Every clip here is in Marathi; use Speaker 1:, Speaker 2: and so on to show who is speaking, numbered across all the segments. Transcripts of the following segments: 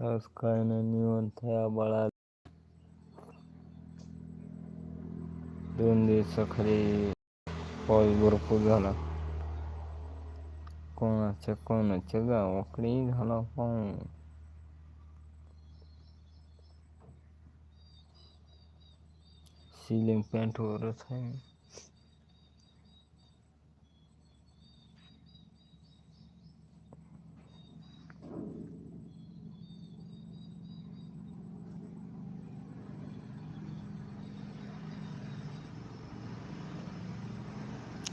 Speaker 1: आज काय नाही निवंत आहे आबाळा दोन दिवसाखाली पाऊस भरपूर झाला. कोणाच्या कोणाच्या गावाकडे झाला पाऊस? सिलिंग पॅन्टवरच आहे.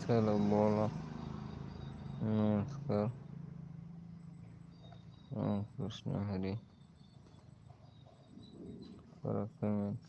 Speaker 1: चला बोला नमस्कार राम कृष्ण हरी करा कमेंट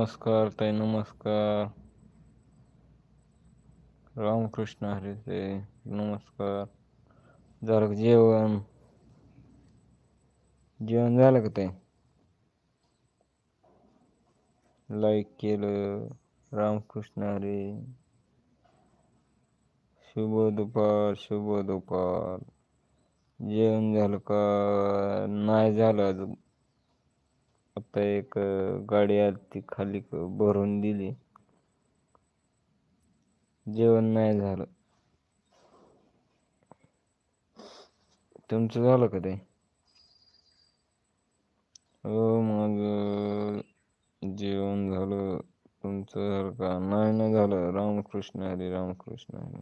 Speaker 1: नमस्कार ताई नमस्कार. रामकृष्ण हरी ते नमस्कार. झालं का जेवण? जेवण झालं का ते लाईक केलं रामकृष्ण हरी. शुभ दुपार शुभ दुपार. जेवण झालं का? नाही झालं अजून. आता एक गाडी ती खाली भरून दिली. जेवण नाही झालं. तुमचं झालं का ते? हो मग जेवण झालं. तुमचं झालं का? नाही ना झालं. रामकृष्ण हरी रामकृष्ण हरी.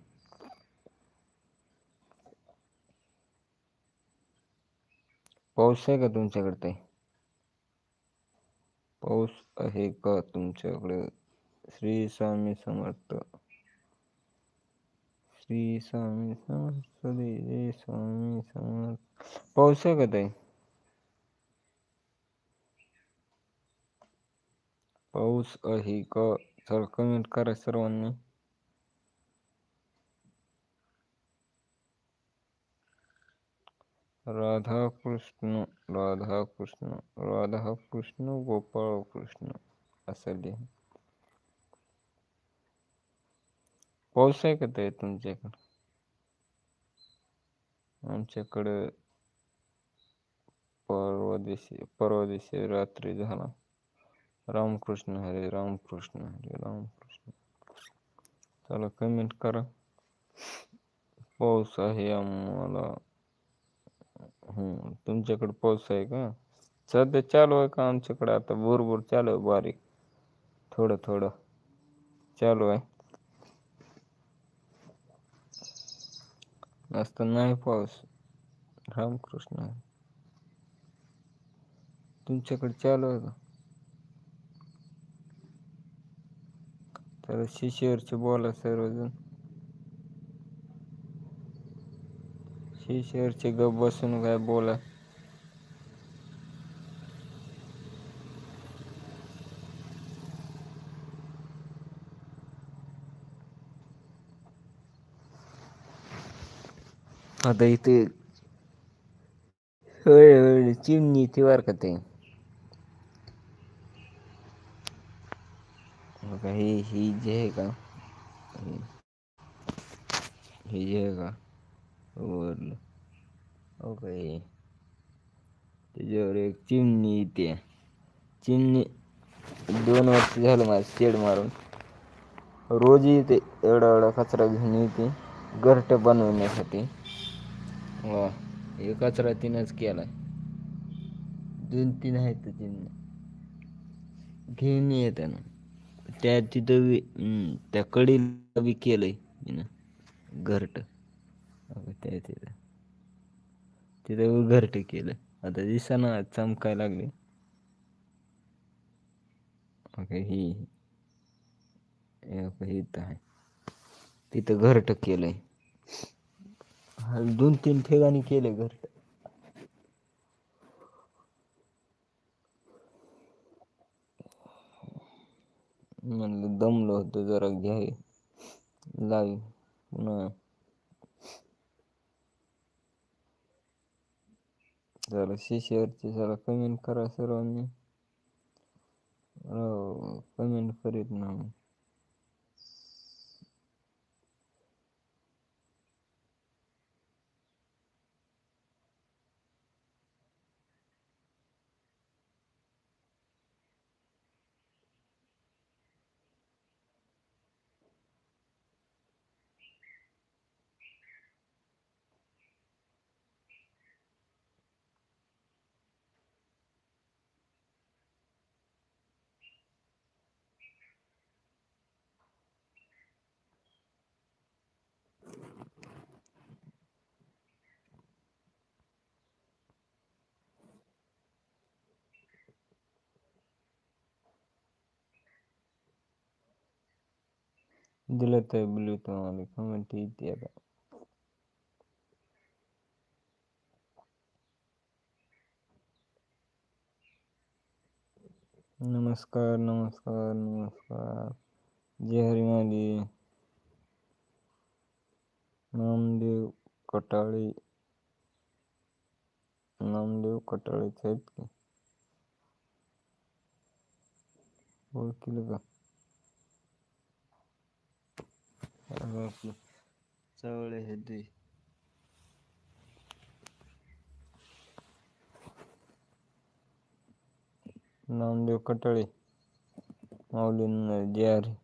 Speaker 1: पाऊस आहे का तुमच्याकडे ते? पाऊस आहे का तुमच्याकडे? श्री स्वामी समर्थ. श्री स्वामी समर्थ दे स्वामी समर्थ. पाऊस आहे का ताई? पाऊस आहे का? सर कमेंट करा सर्वांनी. राधा कृष्ण राधा कृष्ण राधा कृष्ण गोपाळ कृष्ण असं लिहा. पाऊस आहे का ते तुमच्याकडे? आमच्याकडं परवा दिवशी परवा दिवशी रात्री झाला. रामकृष्ण हरे रामकृष्ण हरे रामकृष्ण. चला कमेंट करा. पाऊस आहे आम्हाला. तुमच्याकडे पाऊस आहे का? सध्या चालू आहे का आमच्याकडे? आता भुरभुर चालू आहे बारीक. थोडं थोडं. चालू आहे. जास्त नाही पाऊस. रामकृष्ण. तुमच्याकडे चालू आहे का? तर शिशेवरचे बोला सर्वजण. शिशेवरचे गप बसून काय बोला. आता इथे हळूहळू चिमणी ती वर का ते. ही ही जे आहे का? ही जे आहे का? वरलं हो त्याच्यावर एक चिमणी येते. चिमणी दोन वर्ष झालं माझं शेड मारून. रोज येते एवढा एवढा कचरा घेऊन येते. घरट बनवण्यासाठी. वा हे कचरा तिनंच केला दोन तीन आहेत तीन घेऊन येत ना. त्या तिथं बी, त्या कडीला बी केलंय तिनं. घरट. ते तिथं. तिथं घरट केलं. आता दिसाना चमकाय लागले. ओके ही. हे इथं आहे. तिथं घरट केलंय. हा दोन तीन ठिकाणी केलंय घरट. म्हणलं दमलो होतो जरा घ्याय लावी. पुन्हा जरा शिष्यावरची जरा कमेंट करा सर्वांनी हो कमेंट करीत ना दिलं तर बोलू तुम्हाला कमेंट येते नमस्कार नमस्कार नमस्कार. जय हरी माली नामदेव कटाळे. नामदेव कटाळेच आहेत की? ओळखील का? आपलं चवळे हे दे. नामदेव कटाळे. माऊली जियारी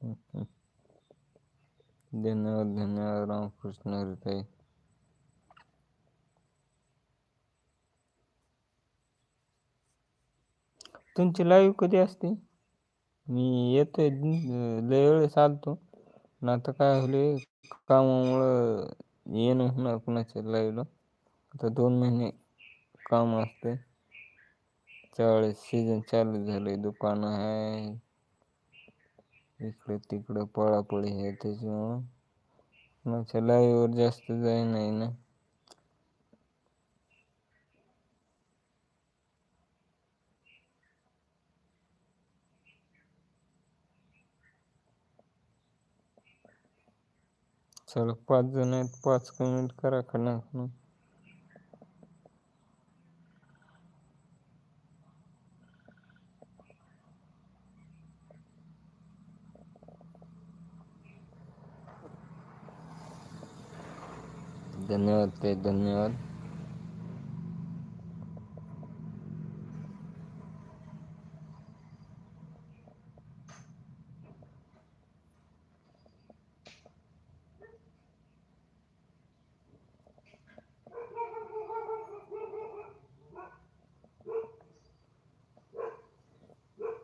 Speaker 1: धन्यवाद धन्यवाद. रामकृष्ण हृदय तुमची लाईव्ह कधी असते? मी येतोय लय वेळेस आलतो. ना आता काय होले कामामुळं येणं होणार कुणाच्या लाईव्हला आता दोन महिने काम असते. त्यावेळेस सीझन चालू झाले दुकानं आहे. इकडे तिकडं पळापळी आहे त्याच्यामुळं. कुणाच्या लाईव्हवर जास्त जाई नाही ना. चला पाच जण आहेत पाच कमेंट करा का ना धन्यवाद ते धन्यवाद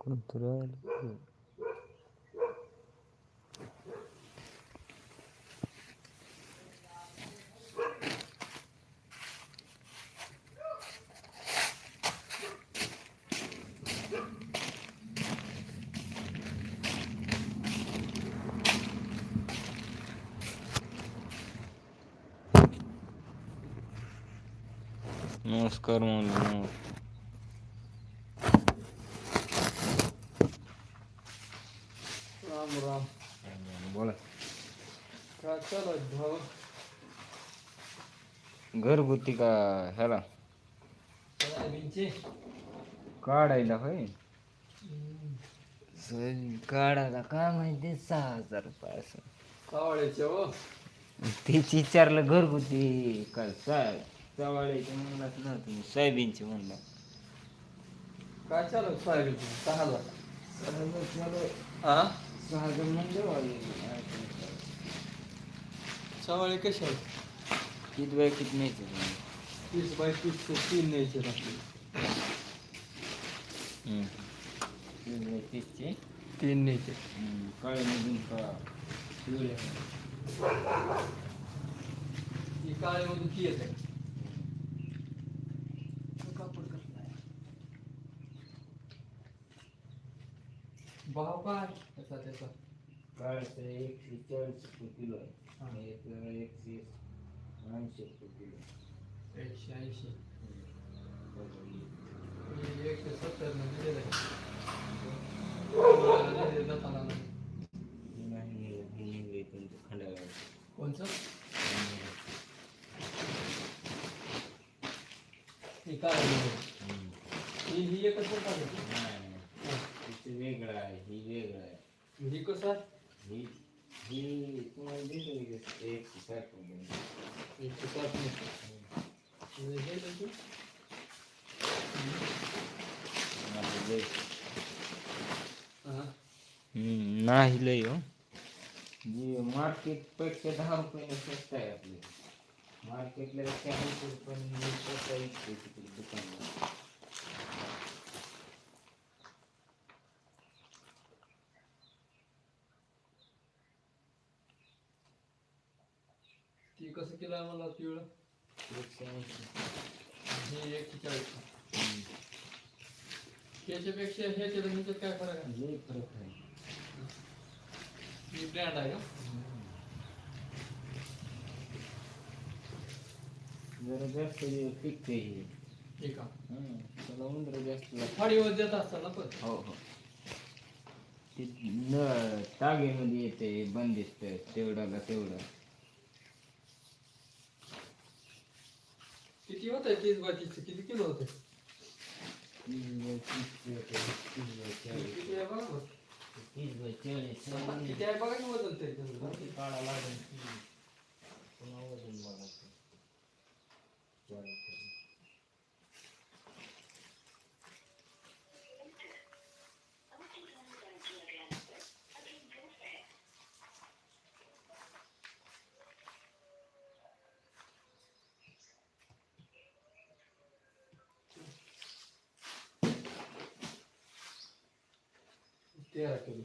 Speaker 1: कोणतरी आलं. नमस्कार म्हणलं
Speaker 2: राम राम
Speaker 1: बोला
Speaker 2: काय चालू आहे भाऊ
Speaker 1: घरगुती का ह्याला?
Speaker 2: सोयाबीनचे.
Speaker 1: काढायला होय? काढायला काय माहिती? सहा हजार रुपये असं.
Speaker 2: कावळ्याचे हो.
Speaker 1: तेच विचारलं घरगुती काय साय चवाळ्याचे म्हणलाच ना तुम्ही सोयाबीनचे म्हणला.
Speaker 2: काय चालू सोयाबीन सहाला
Speaker 1: चलो
Speaker 2: हा
Speaker 1: सहा जण म्हणजे
Speaker 2: सवाळे कसे आहेत?
Speaker 1: किती वेळ किती न्यायचं
Speaker 2: तीस बाय तीसचे तीन न्यायचे आपले.
Speaker 1: तीन वेळ तीसचे
Speaker 2: तीन न्यायचे
Speaker 1: काळे मधून का? पिवळे
Speaker 2: ही काळेमधून ती येते. काय त्याचा? त्याचा
Speaker 1: चाळीस रुपये किलो आहे. आणि एक एकशे ऐंशी रुपये किलो
Speaker 2: एकशे ऐंशी. एकशे सत्तर
Speaker 1: तुमचं खंडाळा
Speaker 2: कोणचं? हे एकच
Speaker 1: वेगळं आहे ही वेगळं आहे.
Speaker 2: ही कसं?
Speaker 1: ही ही तुम्हाला दिसेल की एकशे साठ रुपये
Speaker 3: नाही लय हो
Speaker 1: जी मार्केट पेक्षा दहा रुपयाने स्वस्त आहे आपले मार्केटला ऐंशी रुपयांनी स्वस्त आहे दुकानला
Speaker 2: ती कसं केलं आहे मला पिवळं
Speaker 1: एकशे ऐंशी
Speaker 2: हे एकशे चाळीस काय फरक आहे?
Speaker 1: लई फरक आहे.
Speaker 2: ही ब्रँड आहे का?
Speaker 1: जरा जास्त टिकते हे.
Speaker 2: ठीक आहे
Speaker 1: हं, त्याला उंदरं जास्त लागतात.
Speaker 2: फाडीवर देत असताना पण.
Speaker 1: हो हो. ते न तागेमध्ये येते बंदिस्त तेवढाला तेवढा.
Speaker 2: किती होत आहे तीस बाय तीसचे किती किलो होते
Speaker 1: तीस बाय तीस येते, तीस बाय चाळीस
Speaker 2: किती आहे बघा बघ.
Speaker 1: तीस बाय चाळीस
Speaker 2: किती आहे बघा की वजन ते
Speaker 1: वरती काढा लागेल पुन्हा वजन बघायचं
Speaker 2: तेरा किलो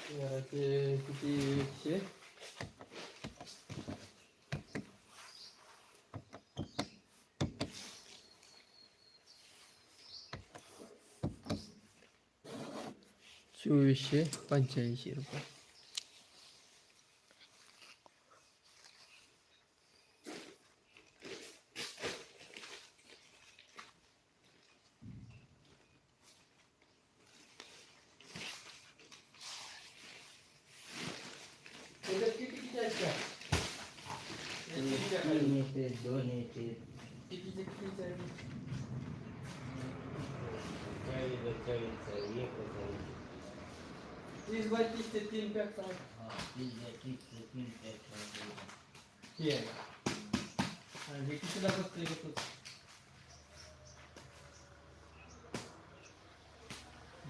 Speaker 2: तेराचे किती एकशे चोवीसशे पंच्याऐंशी रुपये
Speaker 1: येते दोन येते
Speaker 2: कितीचे
Speaker 1: चाळीस बाय चाळीस आहे एकच आहे
Speaker 2: तीस बाय तीसचे तीन पॅक आहेत
Speaker 1: हा तीस बाय तीन पॅक आहे.
Speaker 2: आणि कितीला बसतंय घेतो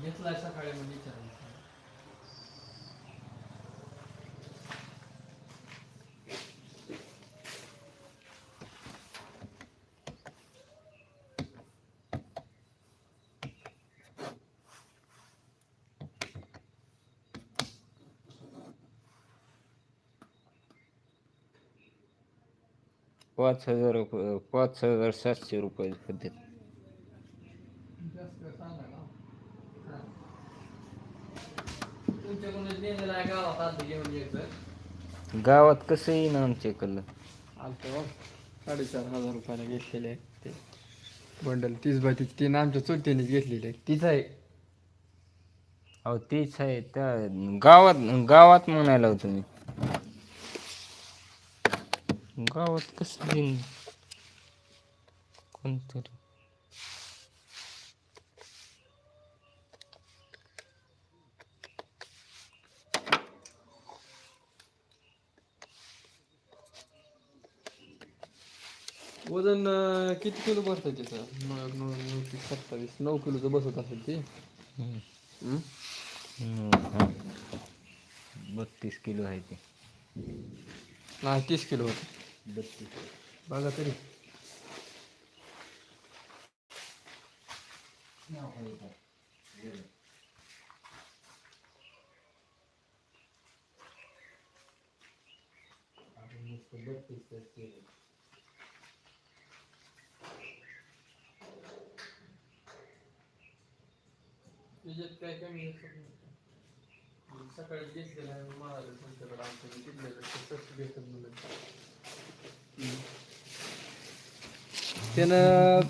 Speaker 2: घेतलाय सकाळी म्हणजे विचारलं
Speaker 3: पाच हजार रुपये पाच हजार सातशे रुपये
Speaker 2: हा. आहे गावात
Speaker 3: कसं येईन आमच्याकडलं?
Speaker 2: आलतो साडेचार हजार रुपयाला घेतलेले आहे ते. बंडल तीस बाय तीस तीन आमच्या चुलत्यानेच घेतलेले तीच आहे.
Speaker 3: अहो तीच आहे. त्या गावात गावात म्हणायला होतो मी. गावात कसं दिन कोणतरी
Speaker 2: वजन किती किलो भरतं त्याचं नऊ एक नऊ सत्तावीस नऊ किलोचं बसत असेल ते
Speaker 1: बत्तीस किलो आहे ते
Speaker 2: नाही तीस किलो होतं
Speaker 1: बत्तीस.
Speaker 2: बघा तरी. बत्तीस त्याच्यात काय कमी सकाळी घेतलेला आहे महाराज तुमच्याकडे आमच्या घेतलेलं त्यानं